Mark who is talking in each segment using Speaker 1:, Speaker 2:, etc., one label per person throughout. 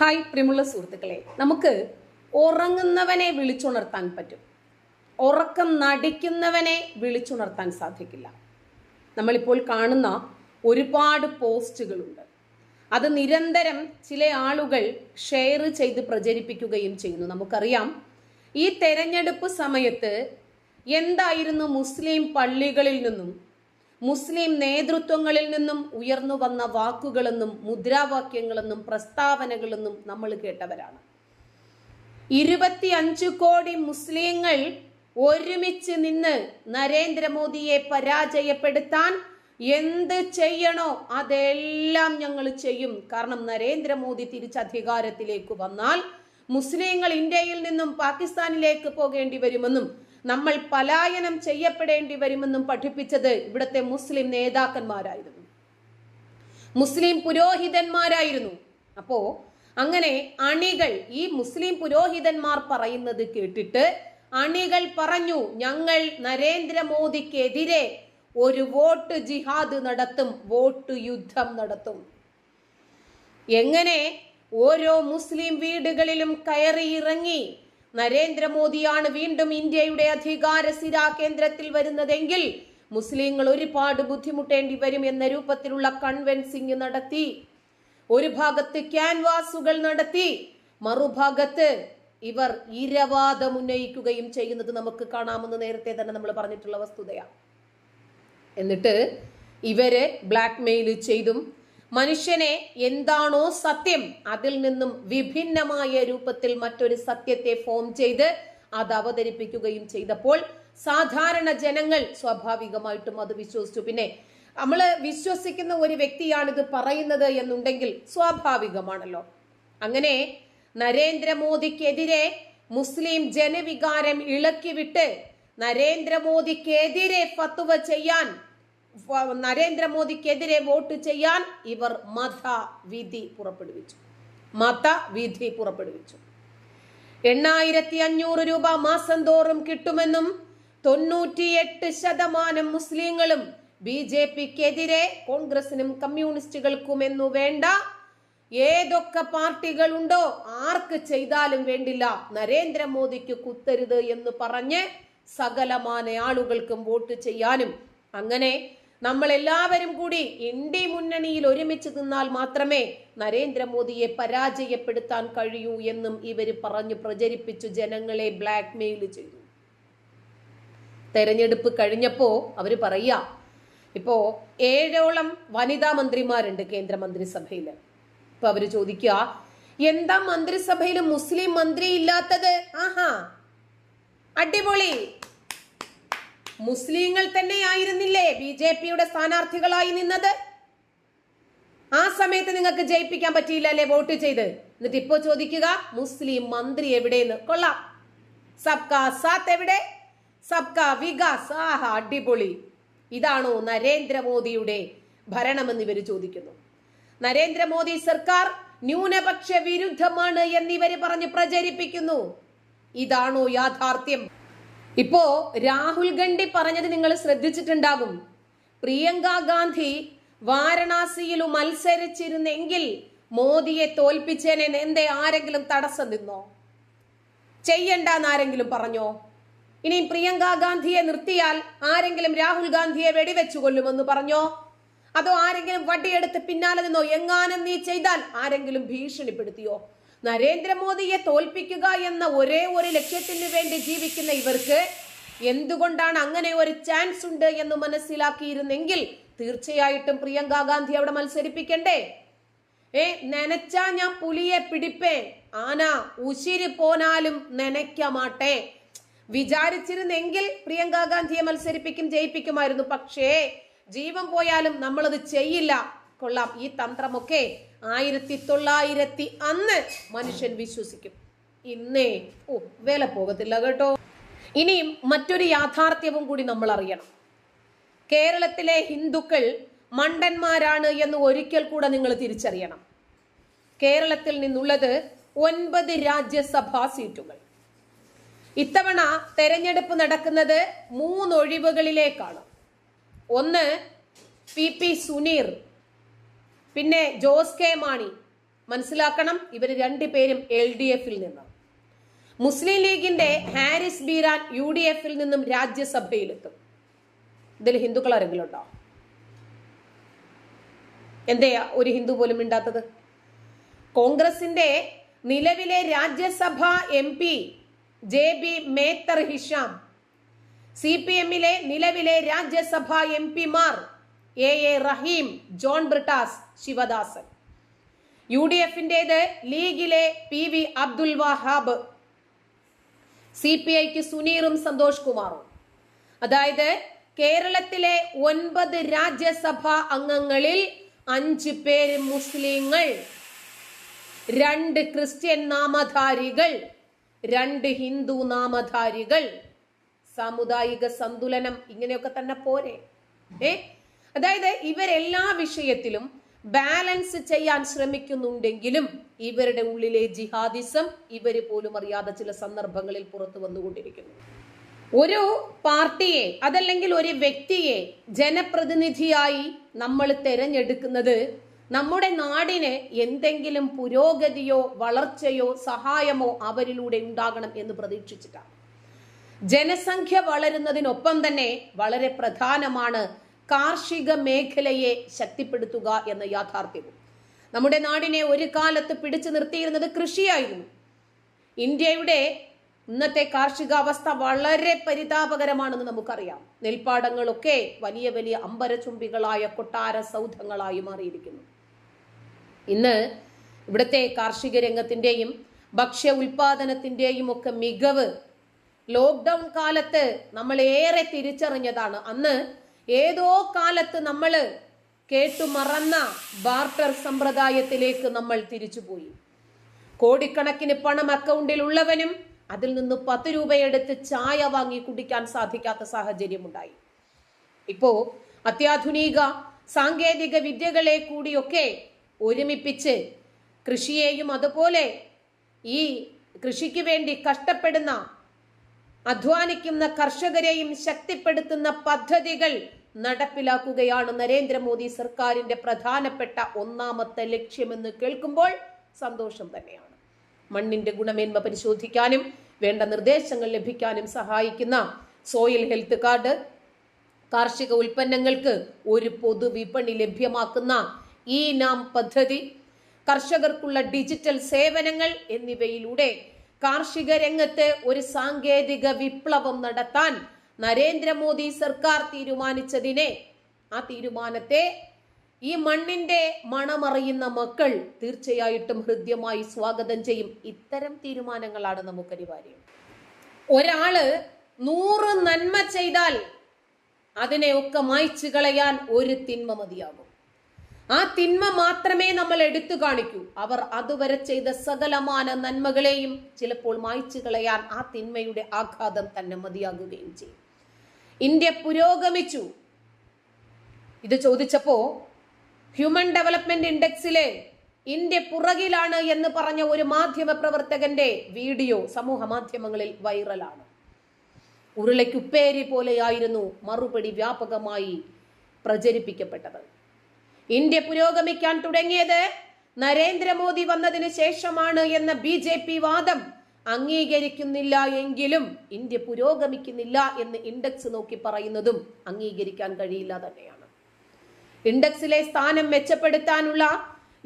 Speaker 1: Hi പ്രിയമുള്ള സുഹൃത്തുക്കളെ നമുക്ക് ഉറങ്ങുന്നവനെ വിളിച്ചുണർത്താൻ പറ്റും. ഉറക്കം നടിക്കുന്നവനെ വിളിച്ചുണർത്താൻ സാധിക്കില്ല. നമ്മളിപ്പോൾ കാണുന്ന ഒരുപാട് പോസ്റ്റുകളുണ്ട്. അത് നിരന്തരം ചില ആളുകൾ ഷെയർ ചെയ്ത് പ്രചരിപ്പിക്കുകയും ചെയ്യുന്നു. നമുക്കറിയാം ഈ തെരഞ്ഞെടുപ്പ് സമയത്ത് എന്തായിരുന്നു മുസ്ലിം പള്ളികളിൽ നിന്നും മുസ്ലിം നേതൃത്വങ്ങളിൽ നിന്നും ഉയർന്നു വന്ന വാക്കുകളെന്നും മുദ്രാവാക്യങ്ങളെന്നും പ്രസ്താവനകളെന്നും നമ്മൾ കേട്ടവരാണ്. ഇരുപത്തിയഞ്ചു കോടി മുസ്ലിങ്ങൾ ഒരുമിച്ച് നിന്ന് നരേന്ദ്രമോദിയെ പരാജയപ്പെടുത്താൻ എന്ത് ചെയ്യണോ അതെല്ലാം ഞങ്ങൾ ചെയ്യും. കാരണം നരേന്ദ്രമോദി തിരിച്ചധികാരത്തിലേക്ക് വന്നാൽ മുസ്ലിങ്ങൾ ഇന്ത്യയിൽ നിന്നും പാകിസ്ഥാനിലേക്ക് പോകേണ്ടി വരുമെന്നും നമ്മൾ പലായനം ചെയ്യപ്പെടേണ്ടി വരുമെന്നും പഠിപ്പിച്ചത് ഇവിടുത്തെ മുസ്ലിം നേതാക്കന്മാരായിരുന്നു. മുസ്ലിം പുരോഹിതന്മാരായിരുന്നു. അപ്പോ അങ്ങനെ അണികൾ ഈ മുസ്ലിം പുരോഹിതന്മാർ പറയുന്നത് കേട്ടിട്ട് അണികൾ പറഞ്ഞു ഞങ്ങൾ നരേന്ദ്രമോദിക്കെതിരെ ഒരു വോട്ട് ജിഹാദ് നടത്തും വോട്ട് യുദ്ധം നടത്തും. എങ്ങനെ ഓരോ മുസ്ലിം വീടുകളിലും കയറി ഇറങ്ങി നരേന്ദ്രമോദിയാണ് വീണ്ടും ഇന്ത്യയുടെ അധികാര കേന്ദ്രത്തിൽ വരുന്നതെങ്കിൽ മുസ്ലിങ്ങൾ ഒരുപാട് ബുദ്ധിമുട്ടേണ്ടി വരും എന്ന രൂപത്തിലുള്ള കൺവെൻസിംഗ് നടത്തി. ഒരു ഭാഗത്ത് ക്യാൻവാസുകൾ നടത്തി. മറുഭാഗത്ത് ഇവർ ഇരവാദം ഉന്നയിക്കുകയും ചെയ്യുന്നത് നമുക്ക് കാണാമെന്ന് നേരത്തെ തന്നെ നമ്മൾ പറഞ്ഞിട്ടുള്ള വസ്തുതയാണ്. എന്നിട്ട് ഇവരെ ബ്ലാക്ക് മെയിൽ ചെയ്തും മനുഷ്യനെ എന്താണോ സത്യം അതിൽ നിന്നും വിഭിന്നമായ രൂപത്തിൽ മറ്റൊരു സത്യത്തെ ഫോം ചെയ്ത് അത് അവതരിപ്പിക്കുകയും ചെയ്തപ്പോൾ സാധാരണ ജനങ്ങൾ സ്വാഭാവികമായിട്ടും അത് വിശ്വസിച്ചു. പിന്നെ നമ്മൾ വിശ്വസിക്കുന്ന ഒരു വ്യക്തിയാണിത് പറയുന്നത് എന്നുണ്ടെങ്കിൽ സ്വാഭാവികമാണല്ലോ. അങ്ങനെ നരേന്ദ്രമോദിക്കെതിരെ മുസ്ലിം ജനവികാരം ഇളക്കിവിട്ട് നരേന്ദ്രമോദിക്കെതിരെ ഫത്തുവ ചെയ്യാൻ നരേന്ദ്രമോദിക്കെതിരെ വോട്ട് ചെയ്യാൻ ഇവർ മതവിധി പുറപ്പെടുവിച്ചു. മതവിധി പുറപ്പെടുവിച്ചു. എണ്ണായിരത്തി അഞ്ഞൂറ് രൂപ മാസം തോറും കിട്ടുമെന്നും തൊണ്ണൂറ്റിയെട്ട് ശതമാനം മുസ്ലിങ്ങളും ബി ജെ പിക്കെതിരെ കോൺഗ്രസിനും കമ്മ്യൂണിസ്റ്റുകൾക്കും എന്നു വേണ്ട ഏതൊക്കെ പാർട്ടികളുണ്ടോ ആർക്ക് ചെയ്താലും വേണ്ടില്ല നരേന്ദ്രമോദിക്ക് കുത്തരുത് എന്ന് പറഞ്ഞ് സകലമാന ആളുകൾക്കും വോട്ട് ചെയ്യാനും. അങ്ങനെ നമ്മൾ എല്ലാവരും കൂടി ഇന്ത്യ മുന്നണിയിൽ ഒരുമിച്ച് നിന്നാൽ മാത്രമേ നരേന്ദ്രമോദിയെ പരാജയപ്പെടുത്താൻ കഴിയൂ എന്നും ഇവർ പറഞ്ഞു പ്രചരിപ്പിച്ചു ജനങ്ങളെ ബ്ലാക്ക് മെയിൽ ചെയ്തു. തെരഞ്ഞെടുപ്പ് കഴിഞ്ഞപ്പോ അവർ പറയാ ഇപ്പോ ഏഴോളം വനിതാ മന്ത്രിമാരുണ്ട് കേന്ദ്ര മന്ത്രിസഭയിൽ ഇപ്പൊ അവർ ചോദിക്കുക എന്താ മന്ത്രിസഭയിൽ മുസ്ലിം മന്ത്രി ഇല്ലാത്തത്? ആഹാ അടിപൊളി. മുസ്ലിങ്ങൾ തന്നെയായിരുന്നില്ലേ ബി ജെ പിയുടെ സ്ഥാനാർത്ഥികളായി നിന്നത്? ആ സമയത്ത് നിങ്ങൾക്ക് ജയിപ്പിക്കാൻ പറ്റിയില്ല അല്ലേ വോട്ട് ചെയ്ത്? എന്നിട്ട് ഇപ്പോ ചോദിക്കുക മുസ്ലിം മന്ത്രി എവിടെയെന്ന്? കൊള്ളാം. സബ്കാ സാത്ത് എവിടെ? സബ്കാ വികാസ്. ആഹ അടിപൊളി. ഇതാണോ നരേന്ദ്രമോദിയുടെ ഭരണമെന്ന് ഇവർ ചോദിക്കുന്നു. നരേന്ദ്രമോദി സർക്കാർ ന്യൂനപക്ഷ വിരുദ്ധമാണ് എന്നിവര് പറഞ്ഞ് പ്രചരിപ്പിക്കുന്നു. ഇതാണോ യാഥാർത്ഥ്യം? ഇപ്പോ രാഹുൽ ഗാന്ധി പറഞ്ഞത് നിങ്ങൾ ശ്രദ്ധിച്ചിട്ടുണ്ടാകും. പ്രിയങ്ക ഗാന്ധി വാരണാസിയിൽ മത്സരിച്ചിരുന്നെങ്കിൽ മോദിയെ തോൽപ്പിച്ചേനെ എന്തേ ആരെങ്കിലും തടസ്സം നിന്നോ? ചെയ്യണ്ടെന്ന് ആരെങ്കിലും പറഞ്ഞോ? ഇനി പ്രിയങ്ക ഗാന്ധിയെ നിർത്തിയാൽ ആരെങ്കിലും രാഹുൽ ഗാന്ധിയെ വെടിവെച്ചു കൊല്ലുമെന്ന് പറഞ്ഞോ? അതോ ആരെങ്കിലും വടിയെടുത്ത് പിന്നാലെ നിന്നോ? എങ്ങാനും നീ ചെയ്താൽ ആരെങ്കിലും ഭീഷണിപ്പെടുത്തിയോ? നരേന്ദ്രമോദിയെ തോൽപ്പിക്കുക എന്ന ഒരേ ഒരു ലക്ഷ്യത്തിന് വേണ്ടി ജീവിക്കുന്ന ഇവർക്ക് എന്തുകൊണ്ടാണ് അങ്ങനെ ഒരു ചാൻസ് ഉണ്ട് എന്ന് മനസ്സിലാക്കിയിരുന്നെങ്കിൽ തീർച്ചയായിട്ടും പ്രിയങ്ക ഗാന്ധി അവിടെ മത്സരിപ്പിക്കണ്ടേ? ഏ നനച്ചാ ഞാൻ പുലിയെ പിടിപ്പേ. ആന ഉശിരി പോനാലും നനയ്ക്കമാട്ടെ. വിചാരിച്ചിരുന്നെങ്കിൽ പ്രിയങ്ക ഗാന്ധിയെ മത്സരിപ്പിക്കും ജയിപ്പിക്കുമായിരുന്നു. പക്ഷേ ജീവൻ പോയാലും നമ്മളത് ചെയ്യില്ല. കൊള്ളാം. ഈ തന്ത്രമൊക്കെ ആയിരത്തി തൊള്ളായിരത്തി അന്ന് മനുഷ്യൻ വിശ്വസിക്കും. ഇന്നേ ഓ വില പോകത്തില്ല കേട്ടോ. ഇനിയും മറ്റൊരു യാഥാർത്ഥ്യവും കൂടി നമ്മൾ അറിയണം കേരളത്തിലെ ഹിന്ദുക്കൾ മണ്ടന്മാരാണ് എന്ന് ഒരിക്കൽ കൂടെ നിങ്ങൾ തിരിച്ചറിയണം. കേരളത്തിൽ നിന്നുള്ളത് ഒൻപത് രാജ്യസഭാ സീറ്റുകൾ. ഇത്തവണ തെരഞ്ഞെടുപ്പ് നടക്കുന്നത് മൂന്നൊഴിവുകളിലേക്കാണ്. ഒന്ന് പി പി സുനീർ പിന്നെ ജോസ് കെ മാണി. മനസ്സിലാക്കണം ഇവർ രണ്ടുപേരും എൽ ഡി എഫിൽ നിന്ന്. മുസ്ലിം ലീഗിന്റെ ഹാരിസ് ബീരാൻ യു ഡി എഫിൽ നിന്നും രാജ്യസഭയിലെത്തും. ഇതിൽ ഹിന്ദുക്കൾ ആരെങ്കിലും ഉണ്ടോ എന്തെയാ ഒരു ഹിന്ദു പോലും ഇണ്ടാത്തത് കോൺഗ്രസിന്റെ നിലവിലെ Rajya Sabha M P J B Mather Hisham C P എമ്മിലെ നിലവിലെ രാജ്യസഭ എം പിമാർ A A Rahim John Brittas Sivadasan U D എഫിന്റേത് ലീഗിലെ P V Abdul Wahab. C P ഐക്ക് സുനീറും സന്തോഷ് കുമാറും. അതായത് കേരളത്തിലെ ഒൻപത് രാജ്യസഭാ അംഗങ്ങളിൽ അഞ്ച് പേര് മുസ്ലിങ്ങൾ രണ്ട് ക്രിസ്ത്യൻ നാമധാരികൾ രണ്ട് ഹിന്ദു നാമധാരികൾ. സാമുദായിക സന്തുലനം ഇങ്ങനെയൊക്കെ തന്നെ പോരെ. ഏ? അതായത് ഇവരെല്ലാ വിഷയത്തിലും ബാലൻസ് ചെയ്യാൻ ശ്രമിക്കുന്നുണ്ടെങ്കിലും ഇവരുടെ ഉള്ളിലെ ജിഹാദിസം ഇവർ പോലും അറിയാതെ ചില സന്ദർഭങ്ങളിൽ പുറത്തു വന്നുകൊണ്ടിരിക്കുന്നു. ഒരു പാർട്ടിയെ അതല്ലെങ്കിൽ ഒരു വ്യക്തിയെ ജനപ്രതിനിധിയായി നമ്മൾ തിരഞ്ഞെടുക്കുന്നത് നമ്മുടെ നാടിന് എന്തെങ്കിലും പുരോഗതിയോ വളർച്ചയോ സഹായമോ അവരിലൂടെ ഉണ്ടാകണം എന്ന് പ്രതീക്ഷിച്ചിട്ടാണ്. ജനസംഖ്യ വളരുന്നതിനൊപ്പം തന്നെ വളരെ പ്രധാനമാണ് കാർഷിക മേഖലയെ ശക്തിപ്പെടുത്തുക എന്ന യാഥാർത്ഥ്യവും. നമ്മുടെ നാടിനെ ഒരു കാലത്ത് പിടിച്ചു നിർത്തിയിരുന്നത് കൃഷിയായിരുന്നു. ഇന്ത്യയുടെ ഇന്നത്തെ കാർഷികാവസ്ഥ വളരെ പരിതാപകരമാണെന്ന് നമുക്കറിയാം. നെൽപ്പാടങ്ങളൊക്കെ വലിയ വലിയ അമ്പരചുംബികളായ കൊട്ടാര സൗധങ്ങളായി മാറിയിരിക്കുന്നു. ഇന്ന് ഇവിടുത്തെ കാർഷിക രംഗത്തിന്റെയും ഭക്ഷ്യ ഉൽപാദനത്തിന്റെയും ഒക്കെ മികവ് ലോക്ക്ഡൗൺ കാലത്ത് നമ്മൾ ഏറെ തിരിച്ചറിഞ്ഞതാണ്. അന്ന് ഏതോ കാലത്ത് നമ്മൾ കേട്ടു മറന്ന ബാർട്ടർ സമ്പ്രദായത്തിലേക്ക് നമ്മൾ തിരിച്ചുപോയി. കോടിക്കണക്കിന് പണം അക്കൗണ്ടിൽ ഉള്ളവനും അതിൽ നിന്ന് പത്ത് രൂപയെടുത്ത് ചായ വാങ്ങി കുടിക്കാൻ സാധിക്കാത്ത സാഹചര്യമുണ്ടായി. ഇപ്പോ അത്യാധുനിക സാങ്കേതിക വിദ്യകളെ കൂടിയൊക്കെ ഒരുമിപ്പിച്ച് കൃഷിയെയും അതുപോലെ ഈ കൃഷിക്ക് വേണ്ടി കഷ്ടപ്പെടുന്ന അധ്വാനിക്കുന്ന കർഷകരെയും ശക്തിപ്പെടുത്തുന്ന പദ്ധതികൾ നടപ്പിലാക്കുകയാണ് നരേന്ദ്രമോദി സർക്കാരിന്റെ പ്രധാനപ്പെട്ട ഒന്നാമത്തെ ലക്ഷ്യമെന്ന് കേൾക്കുമ്പോൾ സന്തോഷം തന്നെയാണ്. മണ്ണിന്റെ ഗുണമേന്മ പരിശോധിക്കാനും വേണ്ട നിർദ്ദേശങ്ങൾ ലഭിക്കാനും സഹായിക്കുന്ന സോയിൽ ഹെൽത്ത് കാർഡ് കാർഷിക ഉൽപ്പന്നങ്ങൾക്ക് ഒരു പൊതു വിപണി ലഭ്യമാക്കുന്ന ഈ നാം പദ്ധതി കർഷകർക്കുള്ള ഡിജിറ്റൽ സേവനങ്ങൾ എന്നിവയിലൂടെ കാർഷിക രംഗത്ത് ഒരു സാങ്കേതിക വിപ്ലവം നടത്താൻ നരേന്ദ്രമോദി സർക്കാർ തീരുമാനിച്ചതിനെ ആ തീരുമാനത്തെ ഈ മണ്ണിന്റെ മണമറിയുന്ന മക്കൾ തീർച്ചയായിട്ടും ഹൃദ്യമായി സ്വാഗതം ചെയ്യും. ഇത്തരം തീരുമാനങ്ങളാണ് നമുക്ക് അനിവാര്യം. ഒരാൾ നൂറ് നന്മ ചെയ്താൽ അതിനെ ഒക്കെ മായ്ച്ചു കളയാൻ ഒരു തിന്മ മതിയാകും. ആ തിന്മ മാത്രമേ നമ്മൾ എടുത്തു കാണിക്കൂ. അവർ അതുവരെ ചെയ്ത സകലമാന നന്മകളെയും ചിലപ്പോൾ മായ്ച്ചു കളയാൻ ആ തിന്മയുടെ ആഘാതം തന്നെ മതിയാകുകയും ചെയ്യും. ഇന്ത്യ പുരോഗമിച്ചു. ഇത് ചോദിച്ചപ്പോ ഹ്യൂമൻ ഡെവലപ്മെന്റ് ഇൻഡെക്സിലെ ഇന്ത്യ പുറകിലാണ് എന്ന് പറഞ്ഞ ഒരു മാധ്യമ പ്രവർത്തകന്റെ വീഡിയോ സമൂഹ മാധ്യമങ്ങളിൽ വൈറലാണ്. ഉരുളയ്ക്കുപ്പേരി പോലെയായിരുന്നു മറുപടി വ്യാപകമായി പ്രചരിപ്പിക്കപ്പെട്ടത്. ഇന്ത്യ പുരോഗമിക്കാൻ തുടങ്ങിയത് നരേന്ദ്രമോദി വന്നതിന് ശേഷമാണ് എന്ന ബി വാദം അംഗീകരിക്കുന്നില്ല എങ്കിലും ഇന്ത്യ പുരോഗമിക്കുന്നില്ല എന്ന് ഇൻഡെക്സ് നോക്കി പറയുന്നതും അംഗീകരിക്കാൻ കഴിയില്ല തന്നെയാണ്. ഇൻഡെക്സിലെ സ്ഥാനം മെച്ചപ്പെടുത്താനുള്ള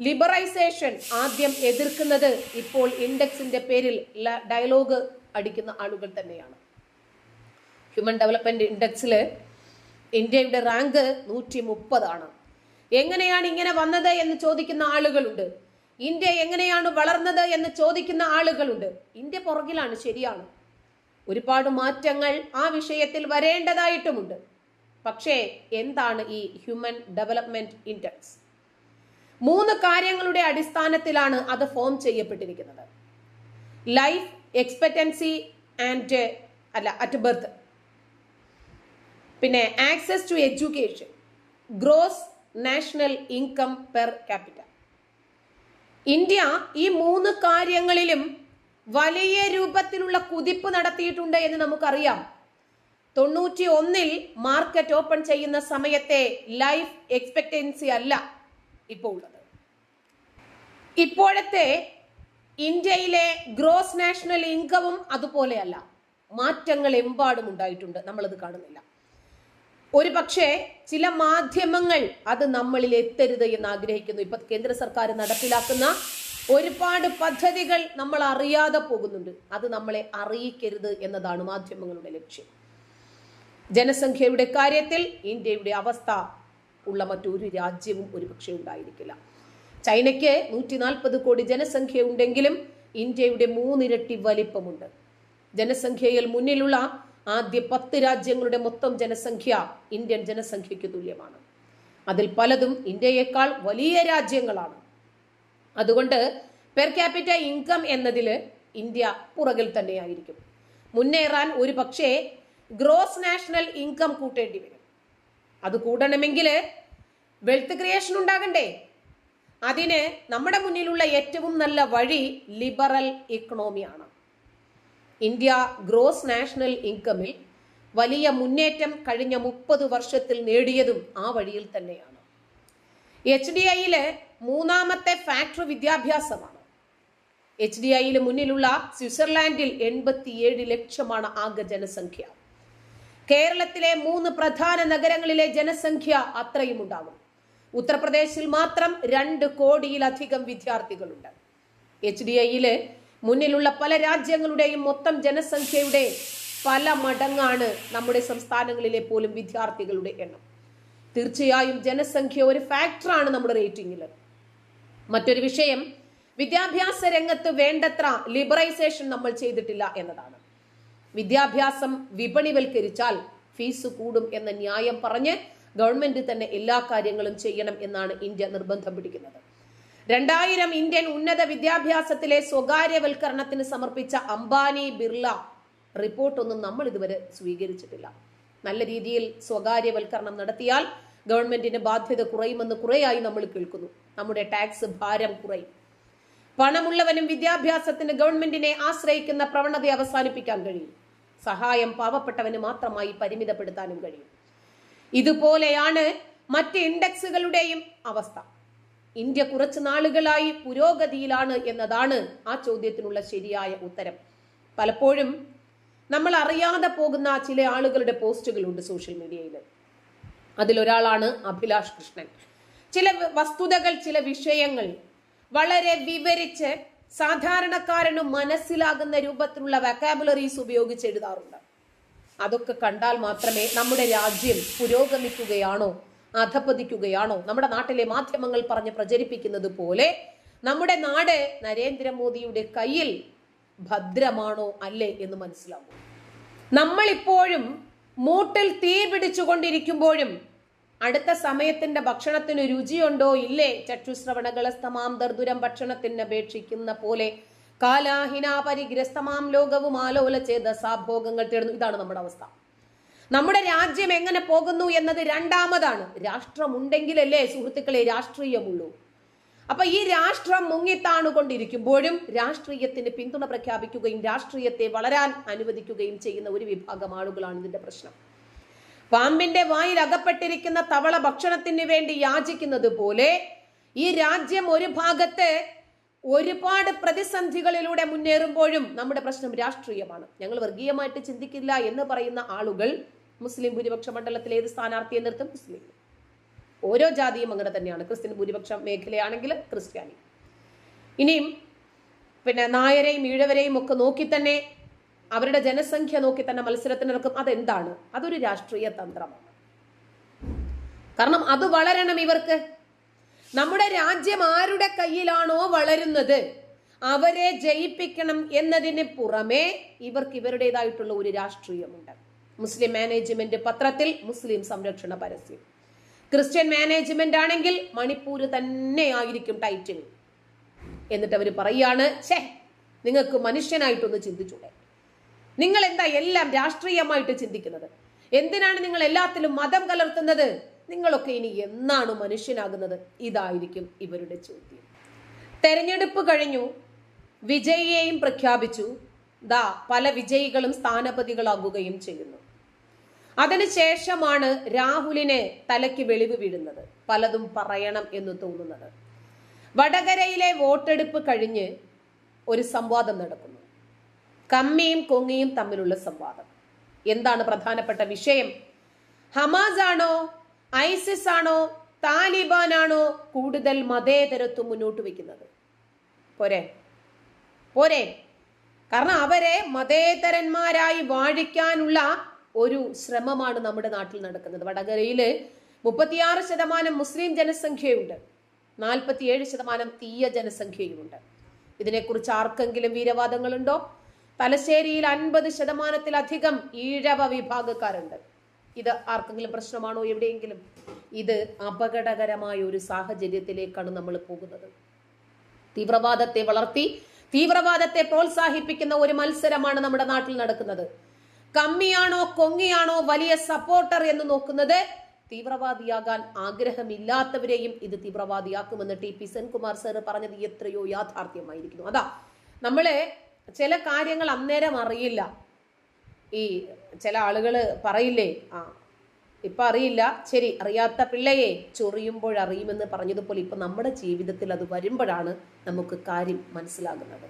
Speaker 1: ലിബറൈസേഷൻ ആദ്യം എതിർക്കുന്നത് ഇപ്പോൾ ഇൻഡെക്സിന്റെ പേരിൽ ഡയലോഗ് അടിക്കുന്ന ആളുകൾ തന്നെയാണ്. ഹ്യൂമൻ ഡെവലപ്മെന്റ് ഇൻഡെക്സിൽ ഇന്ത്യയുടെ റാങ്ക് നൂറ്റി മുപ്പതാണ് എങ്ങനെയാണ് ഇങ്ങനെ വന്നത് എന്ന് ചോദിക്കുന്ന ആളുകളുണ്ട്. ഇന്ത്യ എങ്ങനെയാണ് വളർന്നത് എന്ന് ചോദിക്കുന്ന ആളുകളുണ്ട്. ഇന്ത്യ പുറകിലാണ് ശരിയാണ്. ഒരുപാട് മാറ്റങ്ങൾ ആ വിഷയത്തിൽ വരേണ്ടതായിട്ടുമുണ്ട്. പക്ഷേ എന്താണ് ഈ ഹ്യൂമൻ ഡെവലപ്മെന്റ് ഇൻഡെക്സ് മൂന്ന് കാര്യങ്ങളുടെ അടിസ്ഥാനത്തിലാണ് അത് ഫോം ചെയ്യപ്പെട്ടിരിക്കുന്നത്. ലൈഫ് എക്സ്പെക്ടൻസി ആൻഡ് അല്ല അറ്റ് ബർത്ത് പിന്നെ access to education gross national income per capital India ഈ മൂന്ന് കാര്യങ്ങളിലും വലിയ രൂപത്തിലുള്ള കുതിപ്പ് നടത്തിയിട്ടുണ്ട് എന്ന് നമുക്കറിയാം. തൊണ്ണൂറ്റി ഒന്നിൽ മാർക്കറ്റ് ഓപ്പൺ ചെയ്യുന്ന സമയത്തെ ലൈഫ് എക്സ്പെക്ടൻസി അല്ല ഇപ്പോൾ ഉള്ളത്. ഇപ്പോഴത്തെ ഇന്ത്യയിലെ ഗ്രോസ് നാഷണൽ ഇൻകവും അതുപോലെയല്ല. മാറ്റങ്ങൾ എമ്പാടും ഉണ്ടായിട്ടുണ്ട്. നമ്മളത് കാണുന്നില്ല. ഒരു പക്ഷേ ചില മാധ്യമങ്ങൾ അത് നമ്മളിൽ എത്തരുത് എന്ന് ആഗ്രഹിക്കുന്നു. ഇപ്പൊ കേന്ദ്ര സർക്കാർ നടപ്പിലാക്കുന്ന ഒരുപാട് പദ്ധതികൾ നമ്മൾ അറിയാതെ പോകുന്നുണ്ട്. അത് നമ്മളെ അറിയിക്കരുത് എന്നതാണ് മാധ്യമങ്ങളുടെ ലക്ഷ്യം. ജനസംഖ്യയുടെ കാര്യത്തിൽ ഇന്ത്യയുടെ അവസ്ഥ ഉള്ള മറ്റൊരു രാജ്യവും ഒരുപക്ഷെ ഉണ്ടായിരിക്കില്ല. ചൈനയ്ക്ക് നൂറ്റി നാൽപ്പത് കോടി ജനസംഖ്യ ഉണ്ടെങ്കിലും ഇന്ത്യയുടെ മൂന്നിരട്ടി വലിപ്പമുണ്ട്. ജനസംഖ്യയിൽ മുന്നിലുള്ള ആദ്യ പത്ത് രാജ്യങ്ങളുടെ മൊത്തം ജനസംഖ്യ ഇന്ത്യൻ ജനസംഖ്യയ്ക്ക് തുല്യമാണ്. അതിൽ പലതും ഇന്ത്യയേക്കാൾ വലിയ രാജ്യങ്ങളാണ്. അതുകൊണ്ട് പെർ ക്യാപിറ്റ ഇൻകം എന്നതിൽ ഇന്ത്യ പുറകിൽ തന്നെയായിരിക്കും. മുന്നേറാൻ ഒരു പക്ഷേ ഗ്രോസ് നാഷണൽ ഇൻകം കൂട്ടേണ്ടി വരും. അത് കൂടണമെങ്കിൽ വെൽത്ത് ക്രിയേഷൻ ഉണ്ടാകണ്ടേ? അതിന് നമ്മുടെ മുന്നിലുള്ള ഏറ്റവും നല്ല വഴി ലിബറൽ ഇക്കണോമിയാണ് ഇന്ത്യ ഗ്രോസ് നാഷണൽ ഇൻകമിൽ വലിയ മുന്നേറ്റം കഴിഞ്ഞ മുപ്പത് വർഷത്തിൽ നേടിയതും ആ വഴിയിൽ തന്നെയാണ്. എച്ച് ഡി ഐയിലെ മൂന്നാമത്തെ ഫാക്ടറി വിദ്യാഭ്യാസമാണ്. എച്ച് ഡി ഐയിൽ മുന്നിലുള്ള സ്വിറ്റ്സർലാൻഡിൽ എൺപത്തിയേഴ് ലക്ഷമാണ് ആകെ ജനസംഖ്യ. കേരളത്തിലെ മൂന്ന് പ്രധാന നഗരങ്ങളിലെ ജനസംഖ്യ അത്രയും ഉണ്ടാകും. ഉത്തർപ്രദേശിൽ മാത്രം രണ്ട് കോടിയിലധികം വിദ്യാർത്ഥികളുണ്ട്. എച്ച് ഡി ഐയിൽ മുന്നിലുള്ള പല രാജ്യങ്ങളുടെയും മൊത്തം ജനസംഖ്യയുടെ പല മടങ്ങാണ് നമ്മുടെ സംസ്ഥാനങ്ങളിലെ പോലും വിദ്യാർത്ഥികളുടെ എണ്ണം. തീർച്ചയായും ജനസംഖ്യ ഒരു ഫാക്ടറാണ് നമ്മുടെ റേറ്റിംഗിൽ. മറ്റൊരു വിഷയം വിദ്യാഭ്യാസ രംഗത്ത് വേണ്ടത്ര ലിബറൈസേഷൻ നമ്മൾ ചെയ്തിട്ടില്ല എന്നതാണ്. വിദ്യാഭ്യാസം വിപണിവൽക്കരിച്ചാൽ ഫീസ് കൂടും എന്ന ന്യായം പറഞ്ഞ് ഗവൺമെന്റ് തന്നെ എല്ലാ കാര്യങ്ങളും ചെയ്യണം എന്നാണ് ഇന്ത്യ നിർബന്ധം പിടിക്കുന്നത്. രണ്ടായിരം ഇന്ത്യൻ ഉന്നത വിദ്യാഭ്യാസത്തിലെ സ്വകാര്യവൽക്കരണത്തിന് സമർപ്പിച്ച അംബാനി ബിർള. റിപ്പോർട്ടൊന്നും നമ്മൾ ഇതുവരെ സ്വീകരിച്ചിട്ടില്ല. നല്ല രീതിയിൽ സ്വകാര്യവൽക്കരണം നടത്തിയാൽ ഗവൺമെന്റിന് ബാധ്യത കുറയുമെന്ന് കുറേയായി നമ്മൾ കേൾക്കുന്നു. നമ്മുടെ ടാക്സ് ഭാരം കുറയും. പണമുള്ളവനും വിദ്യാഭ്യാസത്തിന് ഗവൺമെന്റിനെ ആശ്രയിക്കുന്ന പ്രവണത അവസാനിപ്പിക്കാൻ കഴിയും. സഹായം പാവപ്പെട്ടവന് മാത്രമായി പരിമിതപ്പെടുത്താനും കഴിയും. ഇതുപോലെയാണ് മറ്റ് ഇൻഡെക്സുകളുടെയും അവസ്ഥ. ഇന്ത്യ കുറച്ച് നാളുകളായി പുരോഗതിയിലാണ് എന്നതാണ് ആ ചോദ്യത്തിനുള്ള ശരിയായ ഉത്തരം. പലപ്പോഴും നമ്മൾ അറിയാതെ പോകുന്ന ചില ആളുകളുടെ പോസ്റ്റുകളുണ്ട് സോഷ്യൽ മീഡിയയിൽ അതിലൊരാളാണ് അഭിലാഷ് കൃഷ്ണൻ. ചില വസ്തുതകൾ ചില വിഷയങ്ങൾ വളരെ വിവരിച്ച് സാധാരണക്കാരന് മനസ്സിലാകുന്ന രൂപത്തിലുള്ള വക്കാബുലറീസ് ഉപയോഗിച്ച് എഴുതാറുണ്ട്. അതൊക്കെ കണ്ടാൽ മാത്രമേ നമ്മുടെ രാജ്യം പുരോഗമിക്കുകയാണോ അധപ്പതിക്കുകയാണോ നമ്മുടെ നാട്ടിലെ മാധ്യമങ്ങൾ പറഞ്ഞ് പ്രചരിപ്പിക്കുന്നത് പോലെ നമ്മുടെ നാട് നരേന്ദ്രമോദിയുടെ കയ്യിൽ ഭദ്രമാണോ അല്ലേ എന്ന് മനസ്സിലാവും. നമ്മളിപ്പോഴും മൂട്ടിൽ തീ പിടിച്ചുകൊണ്ടിരിക്കുമ്പോഴും അടുത്ത സമയത്തിന്റെ ഭക്ഷണത്തിന് രുചിയുണ്ടോ ഇല്ലേ? ചക്ഷുശ്രവണകളസ്തമാം ദർദുരം ഭക്ഷണത്തിന് അപേക്ഷിക്കുന്ന പോലെ കാലാഹിനാപരിഗ്രസ്തമാം ലോകവും ആലോല ചെയ്ത സാഭോഗങ്ങൾ തേടുന്നു. ഇതാണ് നമ്മുടെ അവസ്ഥ. നമ്മുടെ രാജ്യം എങ്ങനെ പോകുന്നു എന്നത് രണ്ടാമതാണ്. രാഷ്ട്രമുണ്ടെങ്കിലല്ലേ സുഹൃത്തുക്കളെ രാഷ്ട്രീയമുള്ളൂ. അപ്പൊ ഈ രാഷ്ട്രം മുങ്ങിത്താണുകൊണ്ടിരിക്കുമ്പോഴും രാഷ്ട്രീയത്തിന് പിന്തുണ പ്രഖ്യാപിക്കുകയും രാഷ്ട്രീയത്തെ വളരാൻ അനുവദിക്കുകയും ചെയ്യുന്ന ഒരു വിഭാഗം ആളുകളാണ് ഇതിന്റെ പ്രശ്നം. പാമ്പിന്റെ വായിൽ അകപ്പെട്ടിരിക്കുന്ന തവള ഭക്ഷണത്തിന് വേണ്ടി യാചിക്കുന്നത് പോലെ ഈ രാജ്യം ഒരു ഭാഗത്ത് ഒരുപാട് പ്രതിസന്ധികളിലൂടെ മുന്നേറുമ്പോഴും നമ്മുടെ പ്രശ്നം രാഷ്ട്രീയമാണ്. ഞങ്ങൾ വർഗീയമായിട്ട് ചിന്തിക്കില്ല എന്ന് പറയുന്ന ആളുകൾ മുസ്ലിം ഭൂരിപക്ഷ മണ്ഡലത്തിൽ ഏത് സ്ഥാനാർത്ഥിയെ നിർത്തും? മുസ്ലിം. ഓരോ ജാതിയും അങ്ങനെ തന്നെയാണ്. ക്രിസ്ത്യൻ ഭൂരിപക്ഷ മേഖലയാണെങ്കിൽ ക്രിസ്ത്യാനി. ഇനിയും പിന്നെ നായരെയും ഈഴവരെയും ഒക്കെ നോക്കി തന്നെ അവരുടെ ജനസംഖ്യ നോക്കി തന്നെ മത്സരത്തിനിറക്കും അതെന്താണ്? അതൊരു രാഷ്ട്രീയ തന്ത്രമാണ്. കാരണം അത് വളരണം ഇവർക്ക്. നമ്മുടെ രാജ്യം ആരുടെ കയ്യിലാണോ വളരുന്നത് അവരെ ജയിപ്പിക്കണം എന്നതിന് പുറമേ ഇവർക്ക് ഇവരുടേതായിട്ടുള്ള ഒരു രാഷ്ട്രീയമുണ്ട്. മുസ്ലിം മാനേജ്മെന്റ് പത്രത്തിൽ മുസ്ലിം സംരക്ഷണ പരസ്യം. ക്രിസ്ത്യൻ മാനേജ്മെന്റ് ആണെങ്കിൽ മണിപ്പൂര് തന്നെ ആയിരിക്കും ടൈറ്റിൽ എന്നിട്ട് അവർ പറയാണ് ഛേ നിങ്ങൾക്ക് മനുഷ്യനായിട്ടൊന്ന് ചിന്തിച്ചൂടെ. നിങ്ങൾ എന്താ എല്ലാം രാഷ്ട്രീയമായിട്ട് ചിന്തിക്കുന്നത്? എന്തിനാണ് നിങ്ങൾ എല്ലാത്തിലും മതം കലർത്തുന്നത്? നിങ്ങളൊക്കെ ഇനി എന്നാണ് മനുഷ്യനാകുന്നത്? ഇതായിരിക്കും ഇവരുടെ ചോദ്യം. തെരഞ്ഞെടുപ്പ് കഴിഞ്ഞു. വിജയിയെയും പ്രഖ്യാപിച്ചു. ദാ പല വിജയികളും സ്ഥാനപതികളാകുകയും ചെയ്യുന്നു. അതിനുശേഷമാണ് രാഹുലിനെ തലയ്ക്ക് വെളിവ് വീഴുന്നത്. പലതും പറയണം എന്ന് തോന്നുന്നത്. വടകരയിലെ വോട്ടെടുപ്പ് കഴിഞ്ഞ് ഒരു സംവാദം നടക്കുന്നു. കമ്മിയും കൊങ്ങിയും തമ്മിലുള്ള സംവാദം. എന്താണ് പ്രധാനപ്പെട്ട വിഷയം? ഹമാസ് ആണോ? ഐസിസ് ആണോ? താലിബാൻ ആണോ കൂടുതൽ മതേതരത്വം മുന്നോട്ട് വയ്ക്കുന്നത്? പോരെ? പോരെ? കാരണം അവരെ മതേതരന്മാരായി വാഴിക്കാനുള്ള ഒരു ശ്രമമാണ് നമ്മുടെ നാട്ടിൽ നടക്കുന്നത്. വടകരയിൽ മുപ്പത്തിയാറ് ശതമാനം മുസ്ലിം ജനസംഖ്യയുണ്ട്. നാൽപ്പത്തിയേഴ് ശതമാനം തീയ ജനസംഖ്യയുമുണ്ട്. ഇതിനെക്കുറിച്ച് ആർക്കെങ്കിലും വീരവാദങ്ങളുണ്ടോ? തലശ്ശേരിയിൽ അൻപത് ശതമാനത്തിലധികം ഈഴവ വിഭാഗക്കാരുണ്ട്. ഇത് ആർക്കെങ്കിലും പ്രശ്നമാണോ എവിടെയെങ്കിലും? ഇത് അപകടകരമായ ഒരു സാഹചര്യത്തിലേക്കാണ് നമ്മൾ പോകുന്നത്. തീവ്രവാദത്തെ വളർത്തി തീവ്രവാദത്തെ പ്രോത്സാഹിപ്പിക്കുന്ന ഒരു മത്സരമാണ് നമ്മുടെ നാട്ടിൽ നടക്കുന്നത്. കമ്മിയാണോ കൊങ്ങിയാണോ വലിയ സപ്പോർട്ടർ എന്ന് നോക്കുന്നത് തീവ്രവാദിയാകാൻ ആഗ്രഹമില്ലാത്തവരെയും ഇത് തീവ്രവാദിയാക്കുമെന്ന് ടി പി സെൻകുമാർ സാർ പറഞ്ഞത് എത്രയോ യാഥാർത്ഥ്യമായിരിക്കുന്നു. അതാ നമ്മളെ ചില കാര്യങ്ങൾ അന്നേരം അറിയില്ല. ഈ ചില ആളുകൾ പറയില്ലേ ആ ഇപ്പൊ അറിയില്ല. ശരി അറിയാത്ത പിള്ളയെ ചൊറിയുമ്പോൾ അറിയുമെന്ന് പറഞ്ഞതുപോലെ ഇപ്പൊ നമ്മുടെ ജീവിതത്തിൽ അത് വരുമ്പോഴാണ് നമുക്ക് കാര്യം മനസ്സിലാകുന്നത്.